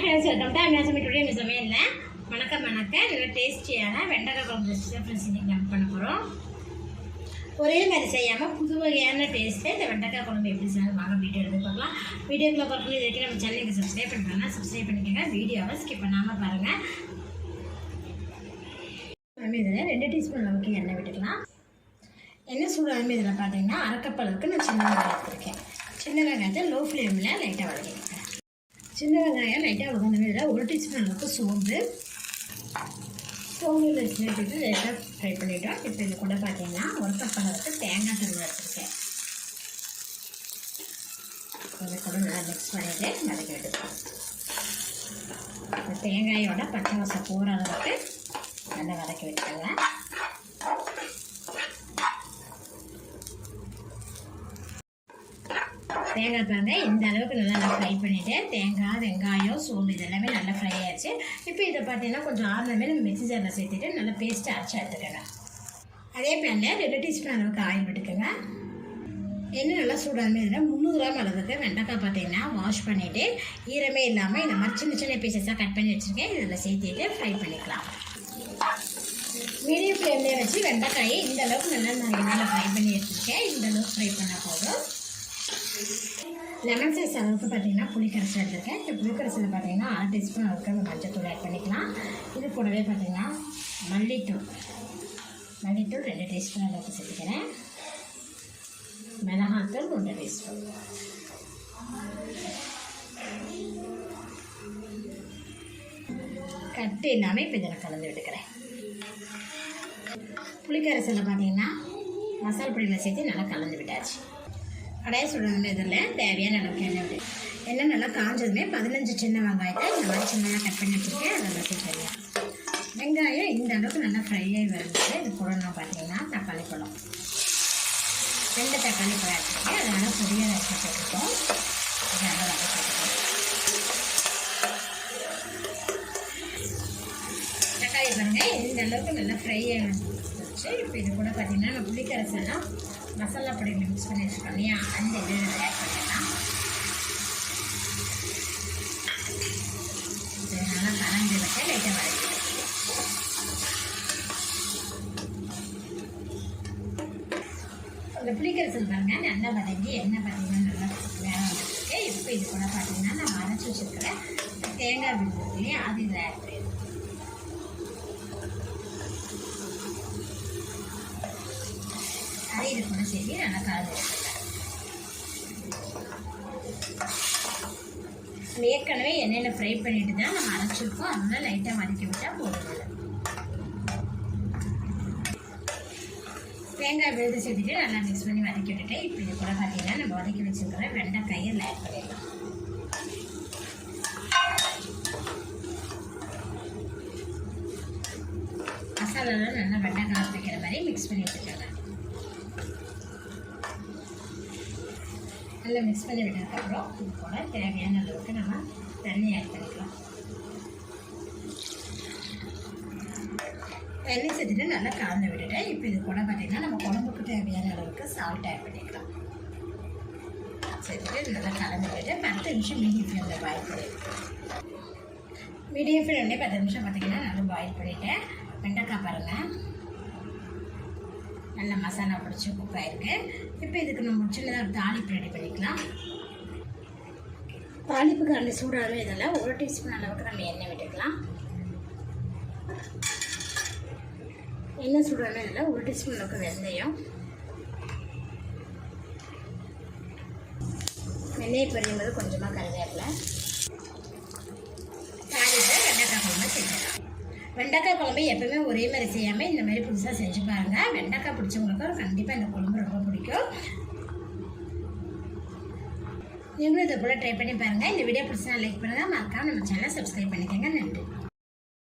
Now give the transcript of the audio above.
Friends welcome to அம்மா சமைக்கக்கூடிய இந்த சமையலில் வணக்கம் வணக்கம். நல்லா டேஸ்டியான வெண்டைக்காய் குழம்பு ரெசிபி ஃப்ரெண்ட்ஸ் இன்றைக்கி நம்ம பண்ண போகிறோம் ஒரே மாதிரி செய்யாமல் புது வகையான டேஸ்ட்டில் இந்த வெண்டைக்காய் குழம்பு எப்படி செய்யணும் வாங்க வீடியோ எடுத்து பார்க்கலாம். வீடியோக்குள்ள பார்க்கணும் இது வரைக்கும் நம்ம சேனலுக்கு சப்ஸ்கிரைப் பண்ணுறாங்கன்னா சப்ஸ்கிரைப் பண்ணிக்கோங்க. வீடியோவை ஸ்கிப் பண்ணாமல் பாருங்கள் நம்ம இதில் ரெண்டு டீஸ்பூன் அளவுக்கு எண்ணெய் விட்டுக்கலாம். எண்ணெய் சூடாகும் இதில் பார்த்தீங்கன்னா அரைக்கப்பளவுக்கு நான் சின்ன வெங்காயம் சின்ன வெங்காயத்தை லோ ஃப்ளேமில் லைட்டாக வளர்க்கிறேன் சின்ன வெங்காயம் லைட்டாக வதங்கின இதில் ஒரு டீஸ்பூன் அளவுக்கு சோம்பு. சோம்பு சேர்த்துட்டு லைட்டாக ஃப்ரை பண்ணிவிட்டோம் இப்போ இது கூட பார்த்தீங்கன்னா ஒரு கப் அளவுக்கு தேங்காய் துருவ வச்சுருக்கேன். இதை கூட நல்லா மிக்ஸ் பண்ணிவிட்டு வதக்கி எடுத்துக்கலாம் தேங்காயோட பச்சை வாசம் போகிற அளவுக்கு நல்லா வதக்கி வச்சுக்கலாம். தேங்காய் பாருங்க இந்த அளவுக்கு நல்லா நான் ஃப்ரை பண்ணிவிட்டு தேங்காய் வெங்காயம் சோம்பு இதெல்லாமே நல்லா ஃப்ரை ஆயிடுச்சு. இப்போ இதை பார்த்தீங்கன்னா கொஞ்சம் ஆறுனமே நம்ம மிக்ஸி ஜாரில் சேர்த்துட்டு நல்லா பேஸ்ட்டு அரைச்சி எடுத்துக்கோங்க அதே பேனில் ரெண்டு டீஸ்பூன் அளவுக்கு ஆயில் விட்டுக்கோங்க எண்ணெய் நல்லா சூடாமே இதில் முந்நூறு கிராம் அளவுக்கு வெண்டைக்காய் பார்த்தீங்கன்னா வாஷ் பண்ணிவிட்டு ஈரமே இல்லாமல் இந்த மாதிரி சின்ன சின்ன பீசஸாக கட் பண்ணி வச்சுருக்கேன். இதில் சேர்த்துட்டு ஃப்ரை பண்ணிக்கலாம். மீடியம் ஃப்ளேம்லேயே வச்சு வெண்டைக்காயை இந்த அளவுக்கு நல்லா நான் எண்ணெயில் ஃப்ரை பண்ணி வச்சுருக்கேன். இந்த அளவுக்கு ஃப்ரை பண்ணால் போதும். லெமன் சைஸ் அளவுக்கு பார்த்தீங்கன்னா புளிக்கரைசல் எடுத்துருக்கேன். இந்த புளிக்கரைசலில் பார்த்தீங்கன்னா அரை டீஸ்பூன் அளவுக்கு மஞ்சத்தூள் ஆட் பண்ணிக்கலாம். இது கூடவே பார்த்தீங்கன்னா மல்லித்தூள். மல்லித்தூள் ரெண்டு டீஸ்பூன் அளவுக்கு சேர்த்துக்கிறேன். மிளகாத்தூள் ரெண்டு டீஸ்பூன். கட்டு எல்லாமே இப்போ இதில் கலந்து விட்டுக்கிறேன். புளிக்கரைசலில் பார்த்தீங்கன்னா மசால் பொடியில் சேர்த்து நல்லா கலந்து விட்டாச்சு. கடையை சுடணும் இதில் தேவையான அளவுக்கு எண்ணெய் விடு. எண்ணெய் நல்லா காஞ்சதுமே பதினஞ்சு சின்ன வெங்காயத்தை இந்த மாதிரி சின்னதாக கட் பண்ணி வச்சுருக்கேன். அதெல்லாம் சேர்த்துருவேன் வெங்காயம் இந்த அளவுக்கு நல்லா ஃப்ரை ஆகி வரும்போது இது போடணும் பார்த்தீங்கன்னா தக்காளி பழம். ரெண்டு தக்காளி பழம் எடுத்துருக்கேன் அதை நல்லா பொடியாக வச்சு போட்டுருக்கோம் நல்லா தக்காளி பாருங்கள் இந்த அளவுக்கு நல்லா ஃப்ரை ஆகிடுச்சு இப்போ இது கூட பார்த்தீங்கன்னா நம்ம புளிக்கரசெல்லாம் மசாலா பொடி மிக்ஸ் பண்ணி வச்சுருக்கோம் இல்லையா? அந்த இது ஆட் பண்ணிடலாம் இது நல்லா கலந்து வச்சு லைட்டாக வரைக்கும் இந்த புளிக்கரசல் பாருங்க நல்லா வதங்கி எண்ணெய் பார்த்தீங்கன்னா நல்லா வேலை வந்துருக்கு. இப்போ இது கூட பார்த்தீங்கன்னா நான் அரைச்சி வச்சுருக்கிற தேங்காய் விழுது இல்லையா? அது இதில் ஆட் பண்ணிடுவோம் அதை சேர்த்து நல்லா கலந்து ஏற்கனவே எண்ணெயில் ஃப்ரை பண்ணிட்டு தான் நம்ம அரைச்சிருக்கோம் அதனால லைட்டாக வதக்கி விட்டால் போதும் தேங்காய் விழுது சேர்த்துட்டு நல்லா மிக்ஸ் பண்ணி வதக்கி விட்டுட்டேன் இப்போ இது கூட பார்த்தீங்கன்னா நம்ம வதக்கி வச்சுருக்கிற வெண்டைக்காயை ஆட் பண்ணிடலாம் மசாலாலாம் நல்லா வெண்டைக்காய் வைக்கிற மாதிரி மிக்ஸ் பண்ணி வச்சுக்கோங்க நல்லா மிக்ஸ் பண்ணி விட்டதுக்கப்புறம் இது கூட தேவையான அளவுக்கு நம்ம தண்ணி ஆட் பண்ணிக்கலாம். தண்ணி சேர்த்துட்டு நல்லா கலந்து விட்டுட்டு இப்போ இது கூட பார்த்திங்கன்னா நம்ம குழம்புக்கு தேவையான அளவுக்கு சால்ட் ஆட் பண்ணிக்கலாம். சேர்த்துட்டு நல்லா கலந்து விட்டுட்டு பத்து நிமிஷம் மீடியம் ஃப்ளேமில் பாயில் பண்ணிடலாம் மீடியம் ஃப்ளேம்லேயே பத்து நிமிஷம் பார்த்திங்கன்னா நல்லா பாயில் பண்ணிவிட்டேன் வெண்டைக்காய் பாருங்கள் நல்ல மசாலா பிடிச்சி குக் இப்போ இதுக்கு நம்ம சின்னதாக ஒரு தாளிப்பு ரெடி பண்ணிக்கலாம். தாளிப்புக்கு அந்த சூடாகவே இதெல்லாம் ஒரு டீஸ்பூன் அளவுக்கு நம்ம எண்ணெய் விட்டுக்கலாம். எண்ணெய் சூடாகவே இதில் ஒரு டீஸ்பூன் அளவுக்கு வெந்தயம். வெந்தயம் பொரியும் போது கொஞ்சமாக கருவேப்பிலை. தாளிப்பு வெண்டைக்காய் குழம்பு வெண்டைக்காய் குழம்பு எப்பவுமே ஒரே மாதிரி செய்யாமல் இந்த மாதிரி புதுசாக செஞ்சு பாருங்கள் வெண்டைக்காய் பிடிச்சவங்களுக்கு கண்டிப்பாக இந்த குழம்பு ரொம்ப பிடிக்கும். நீங்களும் இதை போல் ட்ரை பண்ணி பாருங்கள் இந்த வீடியோ பிடிச்சா லைக் பண்ணுங்கள் மறக்காமல் நம்ம சேனலை சப்ஸ்கிரைப் பண்ணிக்கோங்க. நன்றி.